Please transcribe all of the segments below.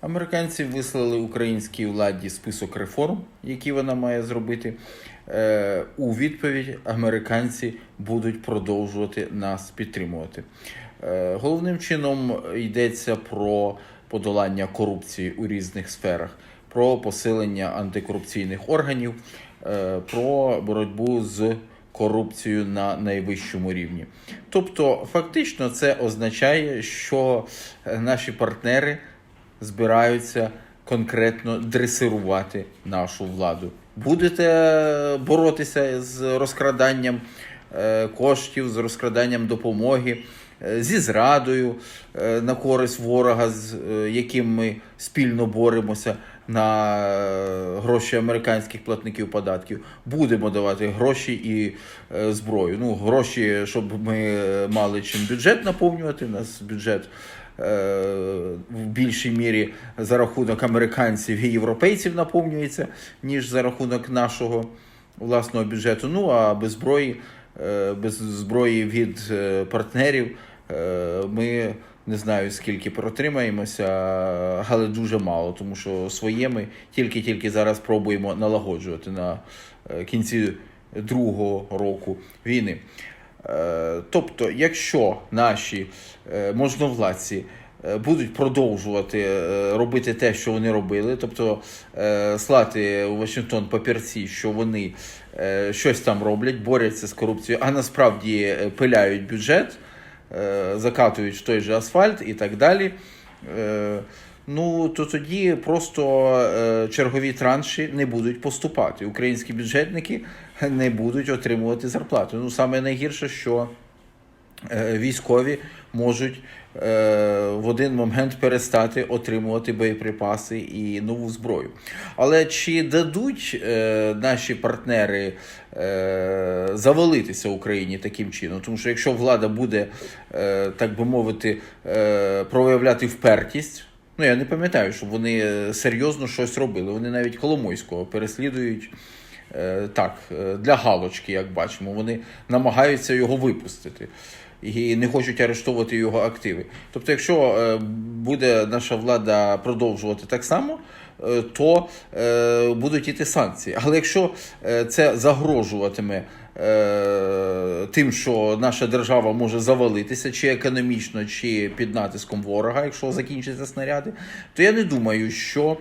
Американці вислали українській владі список реформ, які вона має зробити. Е, У відповідь американці будуть продовжувати нас підтримувати. Е, Головним чином йдеться про подолання корупції у різних сферах, про посилення антикорупційних органів, е, про боротьбу з корупцією на найвищому рівні. Тобто, фактично, це означає, що наші партнери збираються конкретно дресирувати нашу владу. Будете боротися з розкраданням е, коштів, з розкраданням допомоги, е, зі зрадою е, на користь ворога, з яким ми спільно боремося на гроші американських платників податків. Будемо давати гроші і зброю. Ну, гроші, щоб ми мали чим бюджет наповнювати. У нас бюджет в більшій мірі за рахунок американців і європейців наповнюється, ніж за рахунок нашого власного бюджету. Ну а без зброї, е, без зброї від е, партнерів е, ми не знаю скільки протримаємося, але дуже мало, тому що своє ми тільки-тільки зараз пробуємо налагоджувати на е, кінці другого року війни. Е, Тобто, якщо наші е, можновладці е, будуть продовжувати робити те, що вони робили, тобто слати у Вашингтон папірці, що вони щось там роблять, борються з корупцією, а насправді пиляють бюджет, закатують в той же асфальт і так далі. Ну, то тоді просто е, чергові транші не будуть поступати. Українські бюджетники не будуть отримувати зарплату. Ну, саме найгірше, що е, військові можуть е, в один момент перестати отримувати боєприпаси і нову зброю. Але чи дадуть е, наші партнери е, завалитися Україні таким чином? Тому що якщо влада буде, е, так би мовити, е, проявляти впертість. Ну, я не пам'ятаю, щоб вони е, серйозно щось робили. Вони навіть Коломойського переслідують е, так, е, для галочки, як бачимо. Вони намагаються його випустити і не хочуть арештовувати його активи. Тобто, якщо буде наша влада продовжувати так само, то будуть іти санкції. Але якщо це загрожуватиме тим, що наша держава може завалитися чи економічно, чи під натиском ворога, якщо закінчаться снаряди, то я не думаю, що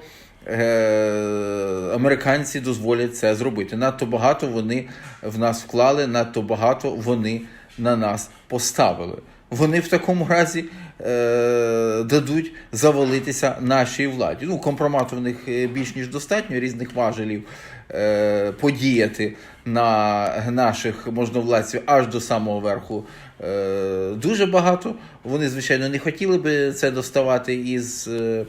е, американці дозволять це зробити. Надто багато вони в нас вклали, надто багато вони на нас поставили. Вони в такому разі е, дадуть завалитися нашій владі. Ну, компромату в них е, більш ніж достатньо різних важелів е, подіяти на наших можновладців аж до самого верху. Е, дуже багато. Вони, звичайно, не хотіли би це доставати із. Е,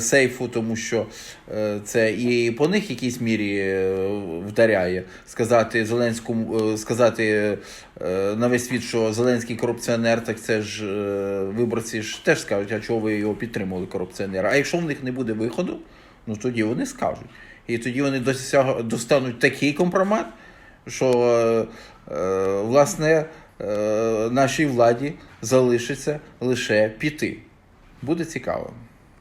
Сейфу, тому що е, це і по них якійсь мірі е, вдаряє сказати Зеленському, е, сказати е, на весь світ, що Зеленський корупціонер, так це ж е, виборці ж теж скажуть, а чого ви його підтримували корупціонера. А якщо в них не буде виходу, ну тоді вони скажуть. І тоді вони достануть такий компромат, що е, е, власне е, нашій владі залишиться лише піти. Буде цікаво.